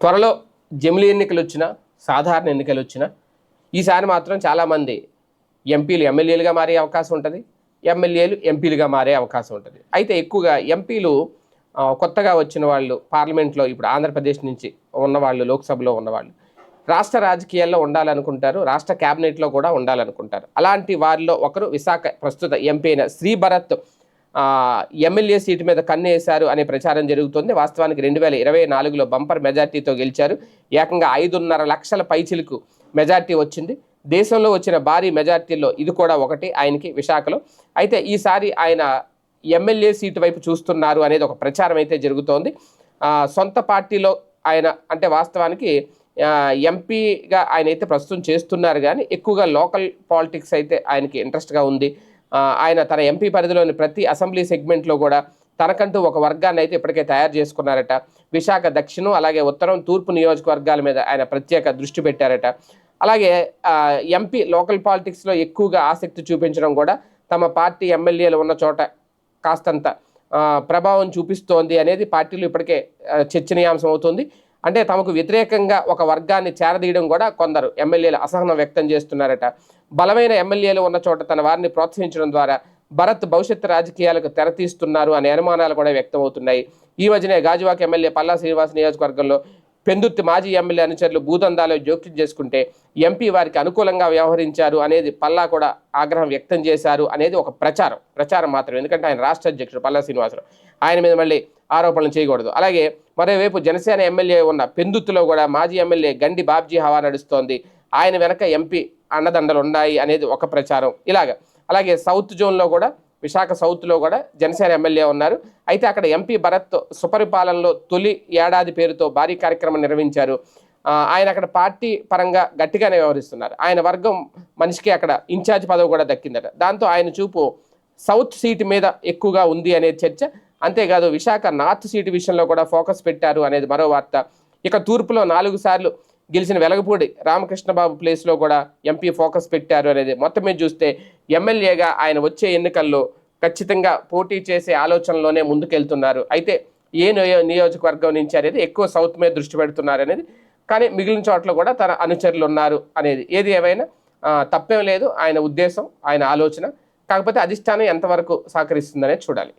త్వరలో జమిలీ ఎన్నికలు వచ్చినా సాధారణ ఎన్నికలు వచ్చినా ఈసారి మాత్రం చాలామంది ఎంపీలు ఎమ్మెల్యేలుగా మారే అవకాశం ఉంటుంది. ఎమ్మెల్యేలు ఎంపీలుగా మారే అవకాశం ఉంటుంది. అయితే ఎక్కువగా ఎంపీలు కొత్తగా వచ్చిన వాళ్ళు పార్లమెంట్లో ఇప్పుడు ఆంధ్రప్రదేశ్ నుంచి ఉన్నవాళ్ళు లోక్సభలో ఉన్నవాళ్ళు రాష్ట్ర రాజకీయాల్లో ఉండాలనుకుంటారు రాష్ట్ర క్యాబినెట్లో కూడా ఉండాలనుకుంటారు. అలాంటి వారిలో ఒకరు విశాఖ ప్రస్తుత ఎంపీ అయిన శ్రీభరత్ ఎమ్మెల్యే సీటు మీద కన్నేశారు అనే ప్రచారం జరుగుతుంది. వాస్తవానికి రెండు వేల ఇరవై నాలుగులో బంపర్ మెజార్టీతో గెలిచారు. ఏకంగా ఐదున్నర లక్షల పైచిలకు మెజార్టీ వచ్చింది. దేశంలో వచ్చిన భారీ మెజార్టీల్లో ఇది కూడా ఒకటి ఆయనకి విశాఖలో. అయితే ఈసారి ఆయన ఎమ్మెల్యే సీటు వైపు చూస్తున్నారు అనేది ఒక ప్రచారం అయితే జరుగుతోంది. సొంత పార్టీలో ఆయన అంటే వాస్తవానికి ఎంపీగా ఆయన అయితే ప్రస్తుతం చేస్తున్నారు కానీ ఎక్కువగా లోకల్ పాలిటిక్స్ అయితే ఆయనకి ఇంట్రెస్ట్గా ఉంది. ఆయన తన ఎంపీ పరిధిలోని ప్రతి అసెంబ్లీ సెగ్మెంట్లో కూడా తనకంటూ ఒక వర్గాన్ని అయితే ఇప్పటికే తయారు చేసుకున్నారట. విశాఖ దక్షిణం అలాగే ఉత్తరం తూర్పు నియోజకవర్గాల మీద ఆయన ప్రత్యేక దృష్టి పెట్టారట. అలాగే ఎంపీ లోకల్ పాలిటిక్స్లో ఎక్కువగా ఆసక్తి చూపించడం కూడా తమ పార్టీ ఎమ్మెల్యేలు ఉన్న చోట కాస్తంత ప్రభావం చూపిస్తోంది అనేది పార్టీలు ఇప్పటికే చర్చనీయాంశం అవుతుంది. అంటే తమకు వ్యతిరేకంగా ఒక వర్గాన్ని చేరదీయడం కూడా కొందరు ఎమ్మెల్యేలు అసహనం వ్యక్తం చేస్తున్నారట. బలమైన ఎమ్మెల్యేలు ఉన్న చోట తన వారిని ప్రోత్సహించడం ద్వారా భరత్ భవిష్యత్తు రాజకీయాలకు తెరతీస్తున్నారు అనే అనుమానాలు కూడా వ్యక్తం అవుతున్నాయి ఈ మధ్యనే గాజువాక ఎమ్మెల్యే పల్లా శ్రీనివాస్ నియోజకవర్గంలో పెందుర్తి మాజీ ఎమ్మెల్యే అనుచరులు భూదందాలో జోక్యం చేసుకుంటే ఎంపీ వారికి అనుకూలంగా వ్యవహరించారు అనేది పల్లా కూడా ఆగ్రహం వ్యక్తం చేశారు అనేది ఒక ప్రచారం. ప్రచారం మాత్రం ఎందుకంటే ఆయన రాష్ట్ర అధ్యక్షుడు పల్లా శ్రీనివాసరావు ఆయన మీద మళ్ళీ ఆరోపణలు చేయకూడదు. అలాగే మరోవైపు జనసేన ఎమ్మెల్యే ఉన్న పెందుత్తులో కూడా మాజీ ఎమ్మెల్యే గండి బాబ్జీ హవా నడుస్తోంది. ఆయన వెనక ఎంపీ అండదండలు ఉన్నాయి అనేది ఒక ప్రచారం. ఇలాగ. అలాగే సౌత్ జోన్లో కూడా విశాఖ సౌత్లో కూడా జనసేన ఎమ్మెల్యే ఉన్నారు. అయితే అక్కడ ఎంపీ భరత్ సుపరిపాలనలో తొలి ఏడాది పేరుతో భారీ కార్యక్రమం నిర్వహించారు. ఆయన అక్కడ పార్టీ పరంగా గట్టిగానే వ్యవహరిస్తున్నారు. ఆయన వర్గం మనిషికి అక్కడ ఇన్ఛార్జ్ పదవి కూడా దక్కిందట. దాంతో ఆయన చూపు సౌత్ సీటు మీద ఎక్కువగా ఉంది అనే చర్చ. అంతేకాదు విశాఖ నార్త్ సీటు విషయంలో కూడా ఫోకస్ పెట్టారు అనేది మరో వార్త. ఇక తూర్పులో నాలుగు సార్లు గెలిచిన వెలగపూడి రామకృష్ణబాబు ప్లేస్లో కూడా ఎంపీ ఫోకస్ పెట్టారు అనేది మొత్తం మీద చూస్తే ఎమ్మెల్యేగా ఆయన వచ్చే ఎన్నికల్లో ఖచ్చితంగా పోటీ చేసే ఆలోచనలోనే ముందుకెళ్తున్నారు. అయితే ఏ నియో నియోజకవర్గం నుంచి అనేది ఎక్కువ సౌత్ మీద దృష్టి పెడుతున్నారు అనేది కానీ మిగిలిన చోట్ల కూడా తన అనుచరులు ఉన్నారు అనేది. ఏది ఏమైనా తప్పేం లేదు. ఆయన ఉద్దేశం ఆయన ఆలోచన. కాకపోతే అధిష్టానం ఎంతవరకు సహకరిస్తుందనేది చూడాలి.